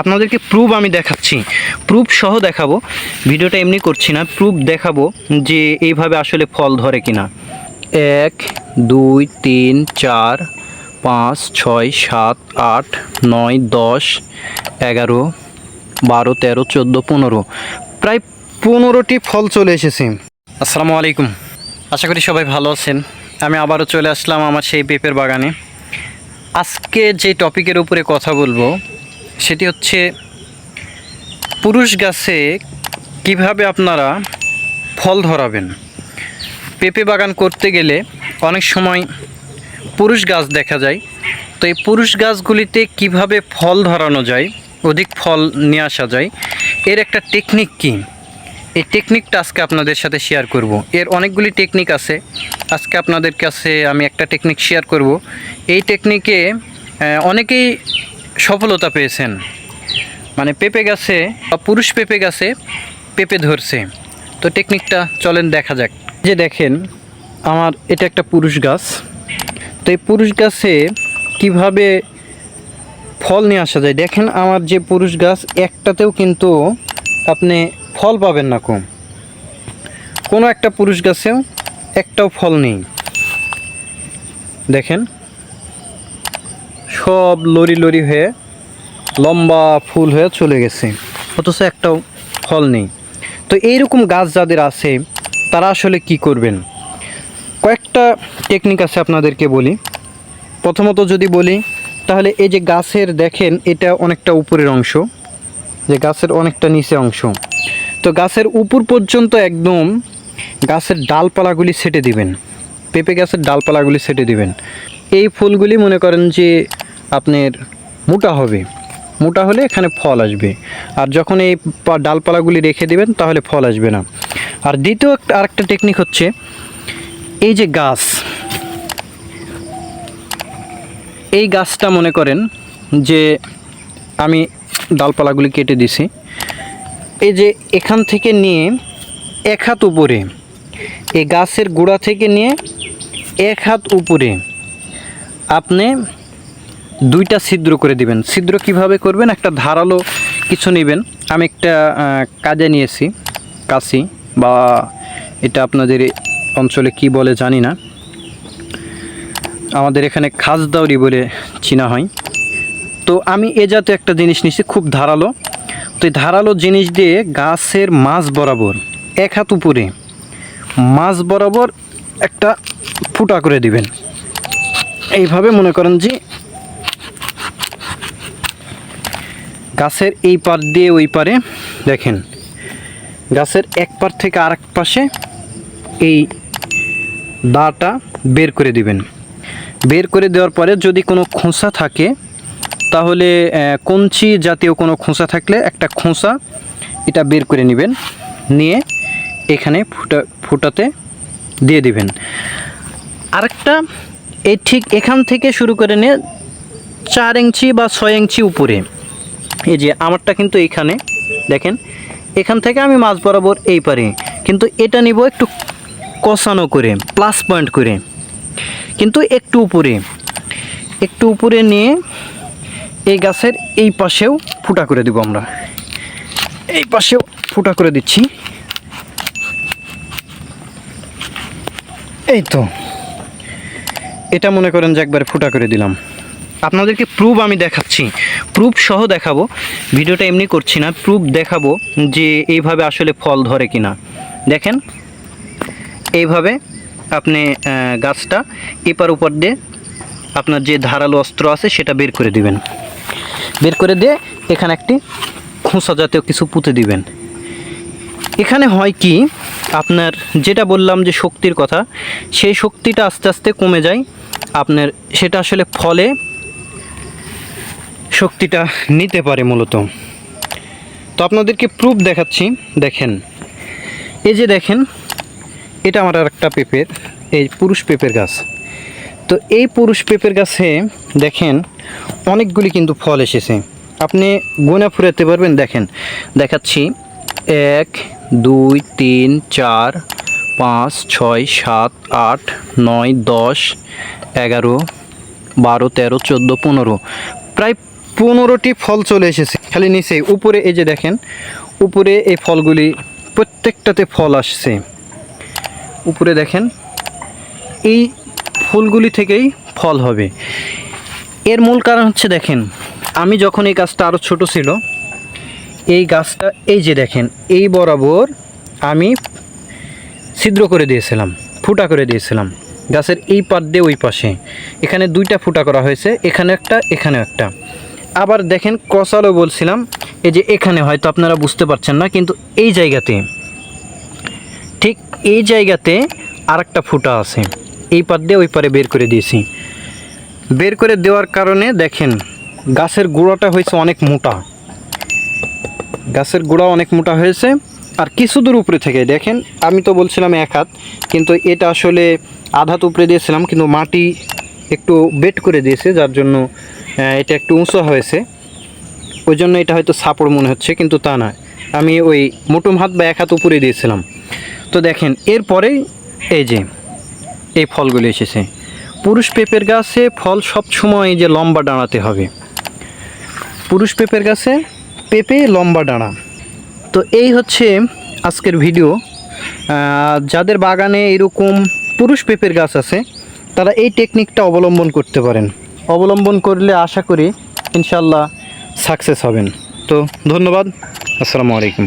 আপনাদেরকে প্রুফ আমি দেখাচ্ছি। প্রুফ সহ দেখাবো। ভিডিওটা এমনি করছি না। প্রুফ দেখাবো যে এইভাবে আসলে ফল ধরে কিনা। এক, দুই, তিন, চার, পাঁচ, ছয়, সাত, আট, নয়, দশ, এগারো, বারো, তেরো, চোদ্দ, পনেরো। প্রায় পনেরোটি ফল চলে এসেছে। আসসালামু আলাইকুম। আশা করি সবাই ভালো আছেন। আমি আবারও চলে আসলাম আমার সেই পেঁপের বাগানে। আজকে যে টপিকের উপরে কথা বলব সেটি হচ্ছে পুরুষ গাছে কীভাবে আপনারা ফল ধরাবেন? পেঁপে বাগান করতে গেলে অনেক সময় পুরুষ গাছ দেখা যায়। তো এই পুরুষ গাছগুলিতে কীভাবে ফল ধরানো যায়, অধিক ফল নিয়ে আসা যায়, এর একটা টেকনিক কী? এই টেকনিকটা আজকে আপনাদের সাথে শেয়ার করব। এর অনেকগুলি টেকনিক আছে। আজকে আপনাদের কাছে আমি একটা টেকনিক শেয়ার করব। এই টেকনিকে অনেকেই সফলতা পেয়েছেন। মানে পেঁপে গাছে বা পুরুষ পেঁপে গাছে পেঁপে ধরছে। তো টেকনিকটা চলেন দেখা যাক। যে দেখেন, আমার এটা একটা পুরুষ গাছ। তো এই পুরুষ গাছে কীভাবে ফল নিয়ে আসা যায়? দেখেন, আমার যে পুরুষ গাছ, একটাতেও কিন্তু আপনি ফল পাবেন না কম। কোনো একটা পুরুষ গাছেও একটাও ফল নেই। দেখেন সব লরি লরি হয়ে লম্বা ফুল হয়ে চলে গেছে। অথচ একটাও ফল নেই। তো এইরকম গাছ যাদের আছে, তারা আসলে কি করবেন? কয়েকটা টেকনিক আছে আপনাদেরকে বলি। প্রথমত যদি বলি, তাহলে এই যে গাছের দেখেন, এটা অনেকটা উপরের অংশ। যে গাছের অনেকটা নিচে অংশ। তো গাছের উপর পর্যন্ত একদম গাছের ডালপালাগুলি সেটে দিবেন। পেঁপে গাছের ডালপালাগুলি সেটে দিবেন। এই ফুলগুলি মনে করেন যে আপনার মোটা হবে। মোটা হলে এখানে ফল আসবে। আর যখন এই ডালপালাগুলি রেখে দিবেন, তাহলে ফল আসবে না। আর দ্বিতীয় একটা, আরেকটা টেকনিক হচ্ছে, এই যে গাছ, এই গাছটা মনে করেন যে আমি ডালপালাগুলি কেটে দিছি। এই যে এখান থেকে নিয়ে এক হাত উপরে, এই গাছের গোড়া থেকে নিয়ে এক হাত উপরে আপনি দুইটা ছিদ্র করে দিবেন। ছিদ্র কীভাবে করবেন? একটা ধারালো কিছু নেবেন। আমি একটা কাজে নিয়েছি, কাশি বা এটা আপনাদের অঞ্চলে কি বলে জানি না। আমাদের এখানে খাজদাউরি বলে চিনা হয়। তো আমি এ জাতীয় একটা জিনিস নিচ্ছি খুব ধারালো। তো এই ধারালো জিনিস দিয়ে গাছের মাছ বরাবর এক হাত উপরে মাছ বরাবর একটা ফুটা করে দিবেন। এইভাবে মনে করেন যে গাছের এই পার দিয়ে ওই পারে দেখেন, গাছের এক পার থেকে আরেক পাশে এই দাটা বের করে দিবেন। বের করে দেওয়ার পরে যদি কোনো খোসা থাকে, তাহলে কঞ্চি জাতীয় কোনো খোসা থাকলে একটা খোসা এটা বের করে নেবেন, নিয়ে এখানে ফুটা, ফুটাতে দিয়ে দিবেন। আরেকটা এই ঠিক এখান থেকে শুরু করে নিয়ে চার ইঞ্চি বা ছয় ইঞ্চি উপরে। এই যে আমারটা কিন্তু এইখানে দেখেন, এখান থেকে আমি মাছ বরাবর এই পারে, কিন্তু এটা নিব একটু কষানো করে প্লাস পয়েন্ট করে। কিন্তু একটু উপরে একটু উপরে নিয়ে এই গাছের এই পাশেও ফুটা করে দিব আমরা। এই পাশেও ফুটা করে দিচ্ছি। এই তো। এটা মনে করেন যে একবার ফুটা করে দিলাম। আপনাদেরকে প্রুফ আমি দেখাচ্ছি। প্রুফ সহ দেখাবো। ভিডিওটা এমনি করছি না। প্রুফ দেখাবো যে এইভাবে আসলে ফল ধরে কিনা। দেখেন, এইভাবে আপনি গাছটা এপার উপর দিয়ে আপনার যে ধারালো অস্ত্র আছে সেটা বের করে দিবেন। বের করে দিয়ে এখানে একটি খোসা জাতীয় কিছু পুঁতে দিবেন। এখানে হয় কি, আপনার যেটা বললাম যে শক্তির কথা, সেই শক্তিটা আস্তে আস্তে কমে যায়। আপনার সেটা আসলে ফলে শক্তিটা নিতে পারে মূলত। তো আপনাদেরকে প্রুফ দেখাচ্ছি, দেখেন। এই যে দেখেন, এটা আমার আর একটা পেঁপের, এই পুরুষ পেঁপের গাছ। তো এই পুরুষ পেঁপের গাছে দেখেন, অনেকগুলি কিন্তু ফল এসেছে। আপনি গোনা ফুরাতে পারবেন, দেখেন। দেখাচ্ছি, এক, দুই, তিন, চার, পাঁচ, ছয়, সাত, আট, নয়, দশ এগারো, বারো, তেরো, চোদ্দ, পনেরো। প্রায় পনেরোটি ফল চলে এসেছে। খালি নিচে, উপরে এই যে দেখেন, উপরে এই ফলগুলি প্রত্যেকটাতে ফল আসছে। উপরে দেখেন, এই ফুলগুলি থেকেই ফল হবে। এর মূল কারণ হচ্ছে দেখেন, আমি যখন এই গাছটা আরও ছোট ছিল, এই গাছটা এই যে দেখেন, এই বরাবর আমি ছিদ্র করে দিয়েছিলাম, ফুটা করে দিয়েছিলাম। গাছের এই পাট দিয়ে ওই পাশে। এখানে দুইটা ফুটা করা হয়েছে, এখানে একটা এখানে একটা। আবার দেখেন কষালো বলছিলাম, এই যে এখানে হয়তো আপনারা বুঝতে পারছেন না, কিন্তু এই জায়গাতে, ঠিক এই জায়গাতে আরেকটা ফুটা আছে। এই পাট দিয়ে ওই পারে বের করে দিয়েছি। বের করে দেওয়ার কারণে দেখেন, গাছের গোড়াটা হয়েছে অনেক মোটা। গাছের গোড়া অনেক মোটা হয়েছে। আর কিছু দূর উপরে থেকে, দেখেন, আমি তো বলছিলাম এক হাত, কিন্তু এটা আসলে আধ হাত উপরে দিয়েছিলাম, কিন্তু মাটি একটু বেট করে দিয়েছে, যার জন্য এটা একটু উঁচু হয়েছে। ওই জন্য এটা হয়তো সাপড় মনে হচ্ছে, কিন্তু তা না আমি ওই মুটুম হাত বা এক হাত উপরে দিয়েছিলাম। তো দেখেন এরপরেই এই যে, এই ফলগুলি এসেছে। পুরুষ পেঁপের গাছে ফল সব সময় এই যে লম্বা দাঁড়াতে হবে। পুরুষ পেঁপের গাছে পেঁপে লম্বা ডাঁড়া। তো এই হচ্ছে আজকের ভিডিও। যাদের বাগানে এরকম পুরুষ পেঁপের গাছ আছে, তারা এই টেকনিকটা অবলম্বন করতে পারেন। অবলম্বন করলে আশা করি ইনশাল্লাহ সাকসেস হবেন। তো ধন্যবাদ। আসসালামু আলাইকুম।